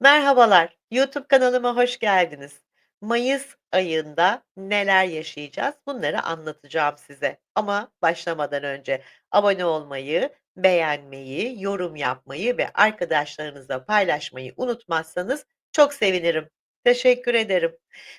Merhabalar, YouTube kanalıma hoş geldiniz. Mayıs ayında neler yaşayacağız? Bunları anlatacağım size. Ama başlamadan önce abone olmayı, beğenmeyi, yorum yapmayı ve arkadaşlarınızla paylaşmayı unutmazsanız çok sevinirim. Teşekkür ederim.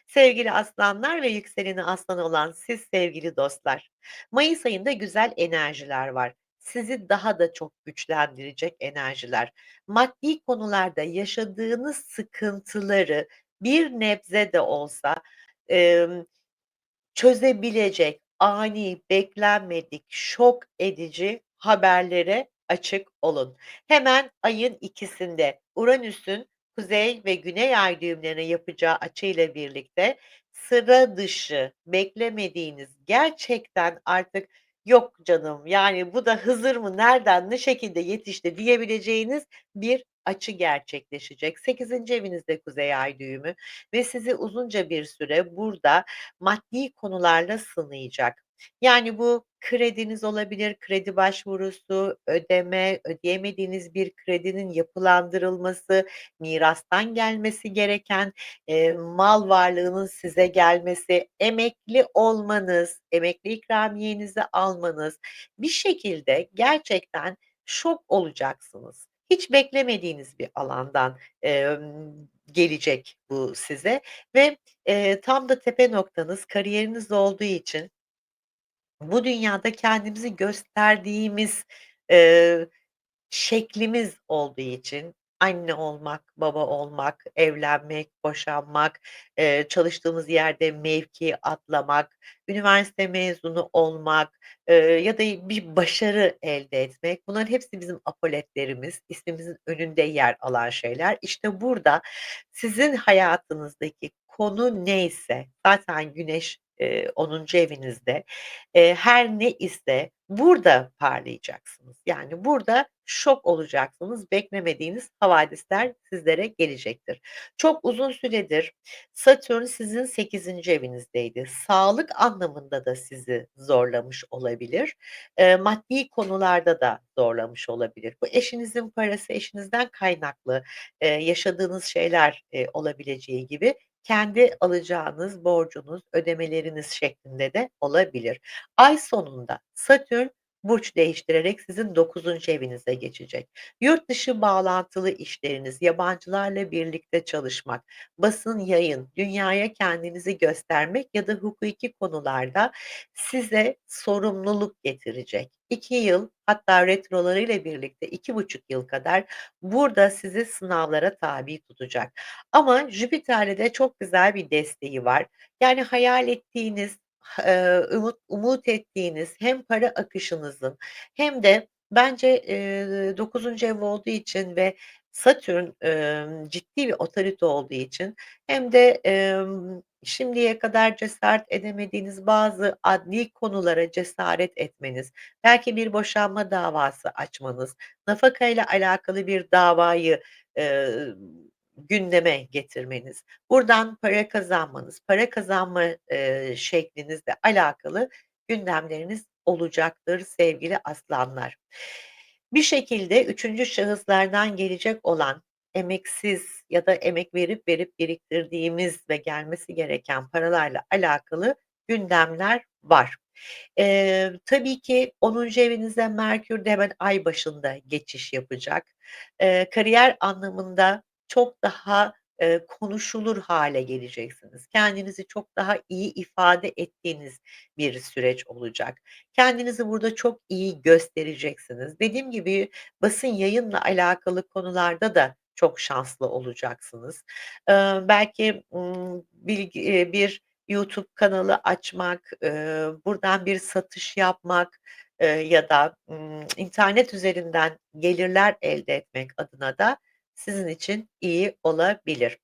Sevgili aslanlar ve yükseleni aslan olan siz sevgili dostlar. Mayıs ayında güzel enerjiler var. Sizi daha da çok güçlendirecek enerjiler. Maddi konularda yaşadığınız sıkıntıları bir nebze de olsa, emm, çözebilecek ani, beklenmedik, şok edici haberlere açık olun. Hemen ayın 2'sinde Uranüs'ün kuzey ve güney ay düğümlerine yapacağı açıyla birlikte sıra dışı, beklemediğiniz, gerçekten artık "Yok canım, yani bu da Hızır mı, nereden, ne şekilde yetişti?" diyebileceğiniz bir açı gerçekleşecek. 8'inci evinizde kuzey ay düğümü ve sizi uzunca bir süre burada maddi konularla sınayacak. Yani bu krediniz olabilir, kredi başvurusu, ödeme, ödeyemediğiniz bir kredinin yapılandırılması, mirastan gelmesi gereken, eee, mal varlığının size gelmesi, emekli olmanız, emekli ikramiyenizi almanız, bir şekilde gerçekten şok olacaksınız. Hiç beklemediğiniz bir alandan, emm, gelecek bu size ve, eee, tam da tepe noktanız kariyeriniz olduğu için bu dünyada kendimizi gösterdiğimiz, eee, şeklimiz olduğu için anne olmak, baba olmak, evlenmek, boşanmak, eee, çalıştığımız yerde mevki atlamak, üniversite mezunu olmak, eee, ya da bir başarı elde etmek, bunların hepsi bizim apoletlerimiz, ismimizin önünde yer alan şeyler. İşte burada sizin hayatınızdaki konu neyse, zaten Güneş, eee, 10'uncu evinizde, eee, her ne ise burada parlayacaksınız. Yani burada şok olacaksınız, beklemediğiniz havadisler sizlere gelecektir. Çok uzun süredir Satürn sizin 8'inci evinizdeydi. Sağlık anlamında da sizi zorlamış olabilir, eee, maddi konularda da zorlamış olabilir. Bu eşinizin parası, eşinizden kaynaklı, eee, yaşadığınız şeyler, eee, olabileceği gibi kendi alacağınız borcunuz, ödemeleriniz şeklinde de olabilir. Ay sonunda Satürn burç değiştirerek sizin 9'uncu evinize geçecek. Yurt dışı bağlantılı işleriniz, yabancılarla birlikte çalışmak, basın, yayın, dünyaya kendinizi göstermek ya da hukuki konularda size sorumluluk getirecek. 2 yıl hatta retrolarıyla birlikte 2,5 yıl kadar burada sizi sınavlara tabi tutacak. Ama Jüpiter'le de çok güzel bir desteği var. Yani hayal ettiğiniz, eee, umut umut ettiğiniz hem para akışınızın hem de bence, eee, 9'uncu ev olduğu için ve Satürn, emm, ciddi bir otorite olduğu için hem de, emm, şimdiye kadar cesaret edemediğiniz bazı adlî konulara cesaret etmeniz, belki bir boşanma davası açmanız, nafakayla alakalı bir davayı, eee, gündeme getirmeniz, buradan para kazanmanız, para kazanma, eee, şeklinizle alakalı gündemleriniz olacaktır sevgili aslanlar. Bir şekilde 3'üncü şahıslardan gelecek olan emeksiz ya da emek verip verip biriktirdiğimiz ve gelmesi gereken paralarla alakalı gündemler var. Eee, tabii ki 10'uncu evinizde Merkür de hemen ay başında geçiş yapacak. Eee, kariyer anlamında çok daha, eee, konuşulur hâle geleceksiniz. Kendinizi çok daha iyi ifade ettiğiniz bir süreç olacak. Kendinizi burada çok iyi göstereceksiniz. Dediğim gibi basın yayınla alakalı konularda da çok şanslı olacaksınız. Eee, belki, bilgi eee, bir YouTube kanalı açmak, eee, buradan bir satış yapmak, eee, ya da, ımm, internet üzerinden gelirler elde etmek adına da sizin için iyi olabilir.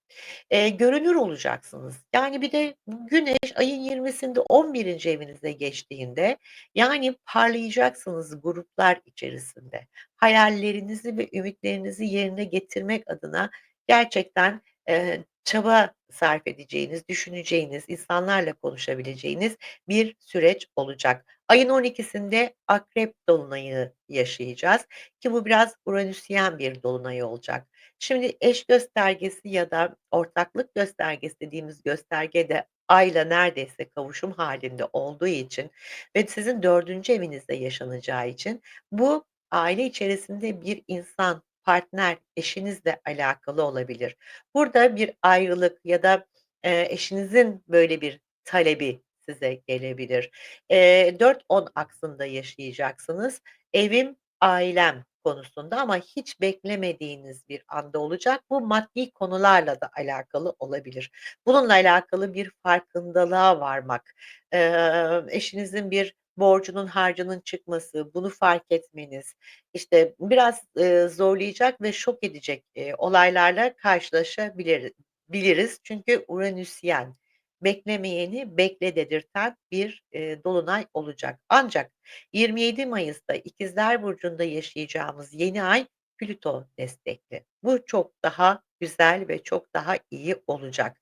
Eee, görünür olacaksınız. Yani bir de Güneş ayın 20'sinde 11'inci evinize geçtiğinde, yani parlayacaksınız gruplar içerisinde. Hayallerinizi ve ümitlerinizi yerine getirmek adına gerçekten, eee, çaba sarf edeceğiniz, düşüneceğiniz, insanlarla konuşabileceğiniz bir süreç olacak. Ayın 12'sinde Akrep dolunayı yaşayacağız ki bu biraz Uranüsyen bir dolunay olacak. Şimdi eş göstergesi ya da ortaklık göstergesi dediğimiz gösterge de Ay'la neredeyse kavuşum hâlinde olduğu için ve sizin 4'üncü evinizde yaşanacağı için bu aile içerisinde bir insan, partner, eşinizle alakalı olabilir. Burada bir ayrılık ya da, eee, eşinizin böyle bir talebi size gelebilir. Eee, 4-10 aksında yaşayacaksınız. Evim, ailem konusunda ama hiç beklemediğiniz bir anda olacak. Bu maddi konularla da alakalı olabilir. Bununla alakalı bir farkındalığa varmak, eee, eşinizin bir borcunun, harcının çıkması, bunu fark etmeniz, işte, biraz, eee, zorlayacak ve şok edecek, eee, olaylarla karşılaşabilir biliriz. Çünkü Uranüsyen, beklemeyeni bekle dedirten bir, eee, dolunay olacak. Ancak 27 Mayıs'ta İkizler Burcu'nda yaşayacağımız yeni ay Plüto destekli. Bu çok daha güzel ve çok daha iyi olacak.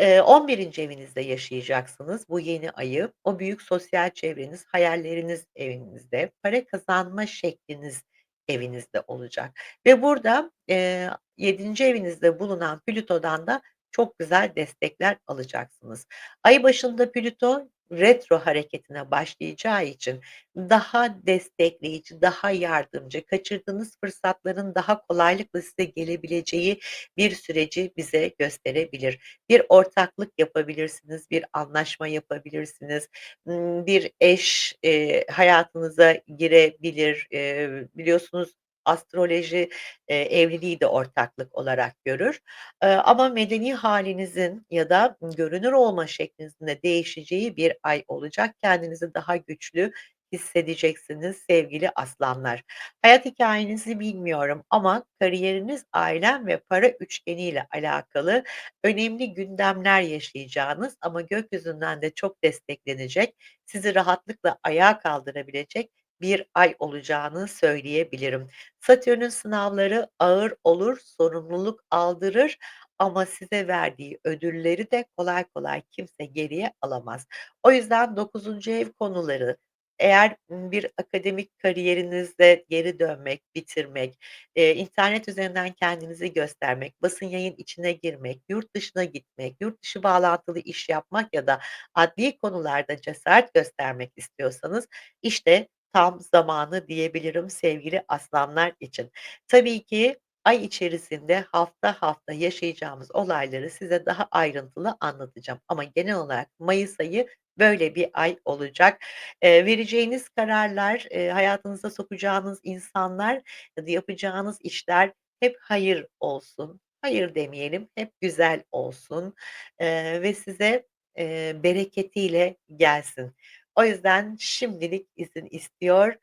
Eee, 11'inci evinizde yaşayacaksınız bu yeni ayı. O büyük sosyal çevreniz, hayalleriniz evinizde, para kazanma şekliniz evinizde olacak ve burada, eee, 7'nci evinizde bulunan Plüto'dan da çok güzel destekler alacaksınız. Ay başında Plüto retro hareketine başlayacağı için daha destekleyici, daha yardımcı, kaçırdığınız fırsatların daha kolaylıkla size gelebileceği bir süreci bize gösterebilir. Bir ortaklık yapabilirsiniz, bir anlaşma yapabilirsiniz, ımm, bir eş, eee, hayatınıza girebilir. Eee, biliyorsunuz astroloji, eee, evliliği de ortaklık olarak görür. Eee, ama medeni hâlinizin ya da görünür olma şeklinizin de değişeceği bir ay olacak. Kendinizi daha güçlü hissedeceksiniz sevgili aslanlar. Hayat hikâyenizi bilmiyorum ama kariyeriniz, ailem ve para üçgeniyle alakalı önemli gündemler yaşayacağınız ama gökyüzünden de çok desteklenecek, sizi rahatlıkla ayağa kaldırabilecek bir ay olacağını söyleyebilirim. Satürn'ün sınavları ağır olur, sorumluluk aldırır ama size verdiği ödülleri de kolay kolay kimse geriye alamaz. O yüzden 9'uncu ev konuları, eğer, bir akademik kariyerinizde geri dönmek, bitirmek, eee, internet üzerinden kendinizi göstermek, basın yayın içine girmek, yurt dışına gitmek, yurt dışı bağlantılı iş yapmak ya da adlî konularda cesaret göstermek istiyorsanız, işte, tam zamanı diyebilirim sevgili aslanlar için. Tabii ki ay içerisinde hafta hafta yaşayacağımız olayları size daha ayrıntılı anlatacağım ama genel olarak mayıs ayı böyle bir ay olacak. Eee, vereceğiniz kararlar, eee, hayatınıza sokacağınız insanlar ya da yapacağınız işler hep hayır olsun, hayır demeyelim, hep güzel olsun, eee, ve size, eee, bereketiyle gelsin. O yüzden şimdilik izin istiyor,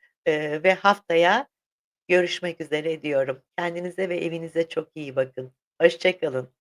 ve haftaya görüşmek üzere diyorum. Kendinize ve evinize çok iyi bakın. Hoşça kalın.